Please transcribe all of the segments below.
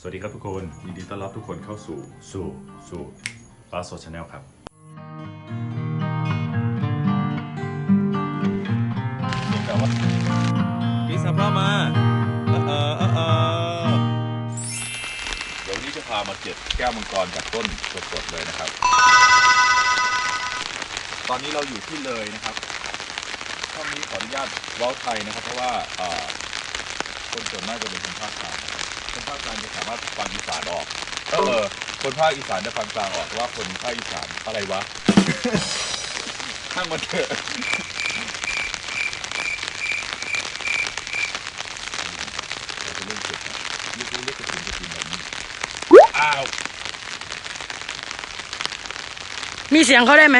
สวัสดีครับทุกคนยินดีต้อนรับทุกคนเข้าสู่สู่สู่ปาโซชาแนลครับพี่สภาพมาเออเออเออเออเดี๋ยววันนี้จะพามาเก็บแก้วมังกรจากต้นสดๆเลยนะครับ ตอนนี้เราอยู่ที่เลยนะครับช่องนี้ขออนุญาตเว้าไทยนะครับ เพราะว่าเอ่อคนส่วนมากจะเป็นคนภาคกลางนะครับ คนภาคกลางจะสามารถฟังอีสานออก เออ คนภาคอีสานจะฟังกลางออกแต่ว่าคนภาคอีสานอะไรวะ ข้างมันเถอะเราจะเริ่มเก็บนะลูกเล็กๆกระถิ่นกระถิ่นแบบนี้ อ้าว มีเสียงเขาได้ไหม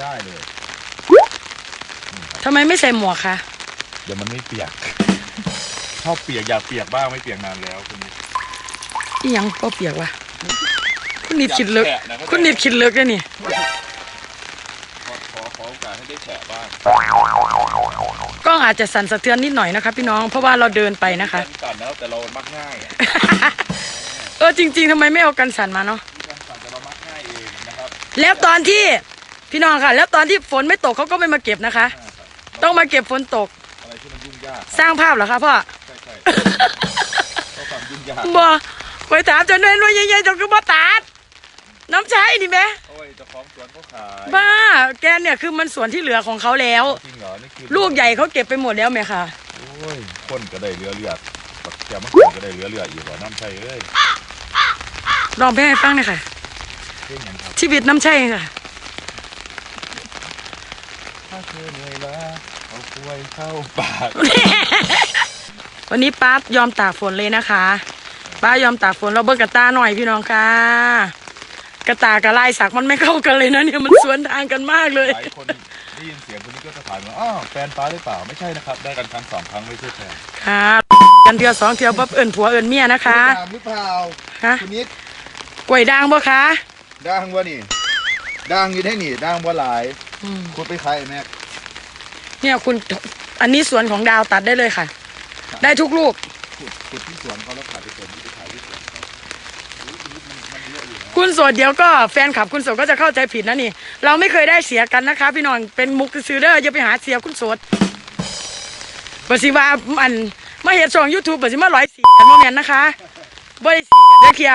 ได้เลย ทำไมไม่ใส่หมวกคะ เดี๋ยวมันไม่เปียก ชอบเปียกอยากเปียกบ้างไม่เปียกนานแล้วคุณนิดอีหยังก็เปียกวะคุณนิดคิดเลิกอยากแฉะนะคุณนิดคิดเลิกได้นี่ขอขอขอโอกาสให้ได้แฉะบ้างกล้องอาจจะสั่นสะเทือนนิดหน่อยนะคะพี่น้องเพราะว่าเราเดินไปนะคะมีการสั่นแล้วแต่เรามักง่ายอะเออจริง ๆทำไมไม่เอากันสั่นมาเนาะมีการสั่นแต่เรามักง่ายเองนะครับแล้วตอนที่พี่น้องค่ะ แล้วตอนที่ฝนไม่ตกเขาก็ไม่มาเก็บนะคะ ต้องมาเก็บฝนตกอะไรที่มันยุ่งยากสร้างภาพเหรอคะพ่อ ใช่ใช่ก็ความยุ่งยากบ่คอยถามจนเน้นว่าใหญ่ๆจนคือบ่ตัด น้ำใช้นี่ไหมโอ้ยเจ้าของสวนเขาขายบ้า แกเนี่ยคือมันสวนที่เหลือของเขาแล้ว จริงเหรอนี่คือลูกใหญ่เขาเก็บไปหมดแล้วไหมคะโอ้ยคนก็ได้เรือเลือดบักแกมันคนก็ได้เรือเลือดอยู่ว่าน้ำใช่เอ้ยลองเพลงให้ฟังหน่อยค่ะเพ่งหยังครับชีวิตน้ำใช่ค่ะ ถ้าเธอเหนื่อยล้าเอากล้วยเข้าปาก วันนี้ป้ายอมตากฝนเลยนะคะ ป้ายอมตากฝนเราเบิกกระตาหน่อยพี่น้องค่ะ กระตากับลายสักมันไม่เข้ากันเลยนะเนี่ยมันสวนทางกันมากเลย หลายคนได้ยินเสียงคนนี้ก็จะถามว่าอ้าวแฟนป้าหรือเปล่าไม่ใช่นะครับ ได้กันครั้งสองครั้งไม่ใช่แฟนค่ะกันเทียวสองเทียวปั๊บเอิญผัวเอิญเมียนะคะด่างหรือเปล่าฮะคุณนิดกล้วยด่างบ่คะด่างวะนี่ด่างอยู่ได้นี่ด่างบ่หลาย อืมคุณไปขายแม็กเนี่ยคุณอันนี้สวนของดาวตัดได้เลยค่ะ ได้ทุกลูกขุดขุดที่สวนเขาแล้วขายไปสวนที่ไปขายที่สวนเขาอุ๊ยคุณนิดมันมันเยอะอยู่นะคุณโสดเดี๋ยวก็แฟนคลับคุณโสดก็จะเข้าใจผิดนะนี่ เราไม่เคยได้เสียกันนะคะ พี่น้องเป็นมุกซื้อเด้ออย่าไปหาเสียคุณโสดบสิว่าอันมาเห็นช่องยูทูบบสิมาร้อยสีกันโมเมนนะคะบ่ได้สีกันเด้อเคีย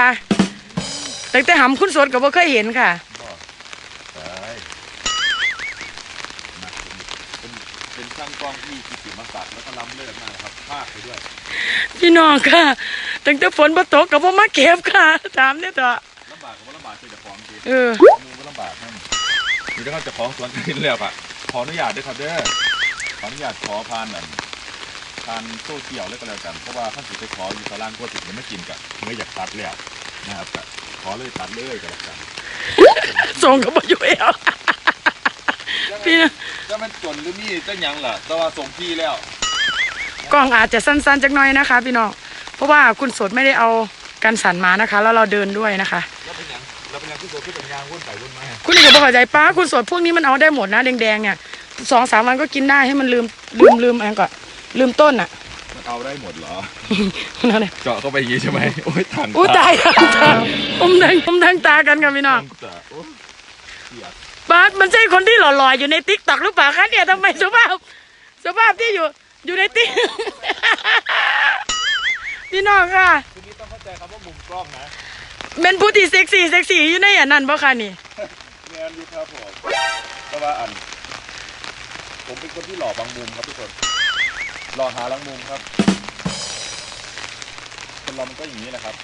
แต่แต่หำคุณโสดก็บ่เคยเห็นค่ะ ใช่นะเป็นเป็น ช่างกล้องที่กิติมศักดิ์แล้วก็ล้ำเลิศมากนะครับภาคไปด้วย พี่น้องค่ะตั้งแต่ฝนบ่ตกก็บ่มาเก็บค่ะถามเนี่ยเถอะลำบากกับว่าลำบากคือเจะของจริงเออมูก็ลำบากนั่นนี่ถ้าเจะของสวนกินแล้วอะขออนุญาตด้วยครับเด้อขออนุญาตขอพานอันพานโซเชียลเลยก็แล้วกันเพราะว่าท่านสิไปขออยู่ตารางกลัวติดยังไม่กินกะเมื่ออยากตัดแล้วนะครับก็ขอเลยตัดเลยก็แล้วกันส่งก็บ่อยู่เอว พี่น้องจะมันจนหรือมีจะยังล่ะแต่ว่าส่งพี่แล้ว กล้องอาจจะสั้นๆจักหน่อยนะคะ พี่น้อง เพราะว่าคุณโสดไม่ได้เอากันสั่นมานะคะ แล้วเราเดินด้วยนะคะ แล้วเป็นยังแล้วเป็นยังที่โซคือเป็นยางวนไปวนมาคุณนี่ก็บอกเข้าใจป้าคุณโสดพวกนี้มันเอาได้หมดนะแดงๆเนี่ยสองสามวันก็กินได้ให้มันลืมลืมลืมอะไรก่อนลืมต้นอะมันเอาได้หมดเหรอนั่นเลยเจาะเข้าไปอย่างงี้ใช่ไหมโอ้ยทันอู้ตายทันตาอมแดงอมแดงตากันค่ะพี่น้องตาโอ้ยเกลียด ป้ามันใช่คนที่หล่อๆอยู่ในติ๊กต็อกหรือเปล่าคะเนี่ยทำไมสภาพสภาพที่อยู่อยู่ในติ๊ก พี่น้องค่ะคุณนี่ต้องเข้าใจคำว่ามุมกล้องนะเป็นผู้ที่เซ็กซี่เซ็กซี่อยู่ในอันนั้นปะคะนี่งานอยู่ครับผมแต่ว่าอัน ผมเป็นคนที่หล่อบางมุมครับทุกคน หล่อหาลังมุมครับคนเรามันก็อย่างนี้แหละครับ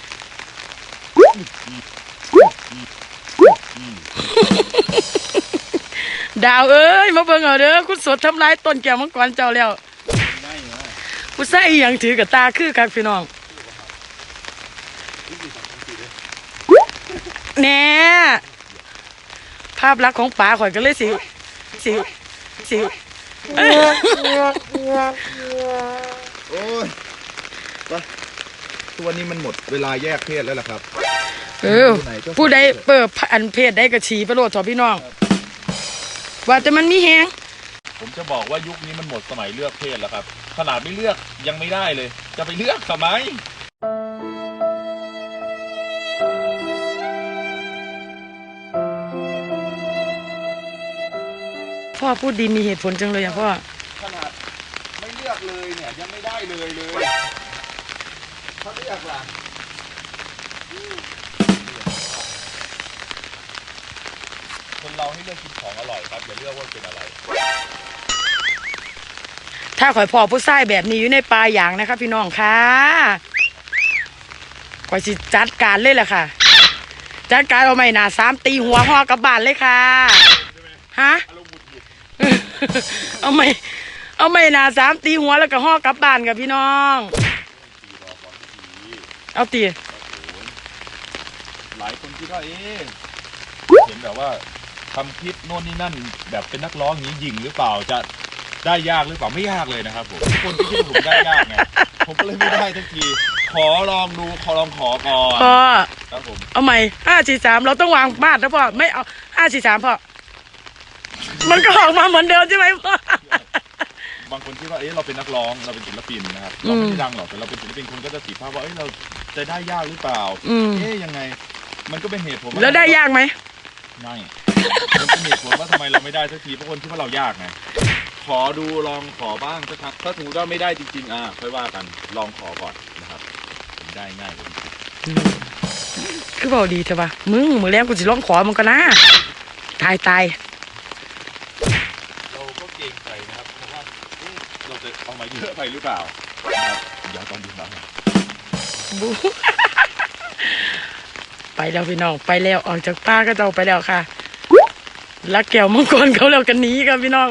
ดาวเอ้ยมาเบิ่งเอาเด้อคุณสดทำลายต้นแก้วมังกรเจ้าแล้วง่ายมากผู้ใส่อหยังถือกับตาคือกันพี่น้องแน่ภาพลักษณ์ของป๋าข่อยก็เลยสิสิสิเอ้ยโอ้ยไปตัวนี้มันหมดเวลาแยกเพศแล้วล่ะครับ เออผู้ใดเปิดอันเพจได้กระชีประโลดทอพี่น้อง ว่าแต่มันมีแหงผมจะบอกว่ายุคนี้มันหมดสมัยเลือกเพศแล้วครับ ขนาดไม่เลือกยังไม่ได้เลย จะไปเลือกทำไมพ่อพูดดีมีเหตุผลจังเลยอะพ่อ ขนาดไม่เลือกเลยเนี่ยยังไม่ได้เลยเลยเขาเลือกหล่ะ ให้เลือกกินของอร่อยครับอย่าเลือกว่าเป็นอะไร ถ้าข่อยพอผู้ชายแบบนี้อยู่ในปลาอย่างนะคะพี่น้องค่ะข่อยสิจัดการเลยแหละค่ะ จัดการเอาไม่หนาสามตีหัวห่อกลับบ้านเลยค่ะฮะเอาไม่เอาไม่หนาสามตีหัวแล้วก็ห่อกลับบ้านกับพี่น้อง เอาตีหลายคนคิดว่าเอ๊ะเห็นแบบว่า ทำคลิปโน่นนี่นั่น แบบเป็นนักร้องอย่างนี้ยิงหรือเปล่าจะได้ยากหรือเปล่าไม่ยากเลยนะครับผมทุกคนก็คิดว่าผมได้ยากไงผมก็เลยไม่ได้ทันที ขอลองดูขอลองขอก่อนพ่อครับผมเอาใหม่ห้าสี่สามเราต้องวางมาดนะพ่อไม่เอาห้าสี่สามพ่อมันก็ออกมาเหมือนเดิมใช่ไหมพ่อบางคนคิดว่าเอ๊ะเราเป็นนักร้องเราเป็นศิลปินนะครับเราไม่ได้ดังหรอกแต่เราเป็นศิลปินคนก็จะติดภาพว่าเอ๊ะเราจะได้ยากหรือเปล่าอืมเอ๊ะยังไง มันก็เป็นเหตุผลแล้วได้ยากไหมไม่ มันเป็นเหตุผลว่าทำไมเราไม่ได้สักทีเพราะคนคิดว่าเรายากไงขอดูลองขอบ้างสักครั้งถ้าสมมติว่าไม่ได้จริงๆอะค่อยว่ากันลองขอก่อนนะครับผมได้ง่ายกว่าที่คิดคือเบาดีเถอะปะมึงมือแรงกูสิร้องขอมึงก็นะตายตายเราก็เกรงใจนะครับเพราะว่าเอ๊ะเราจะเอามาเยอะไปหรือเปล่านะครับอย่าตอนดูนะบู ไปแล้วพี่น้องไปแล้วออกจากป้าก็จะเอาไปแล้วค่ะ ลักแก้วมังกรเขาแล้วกันนี้ครับพี่น้อง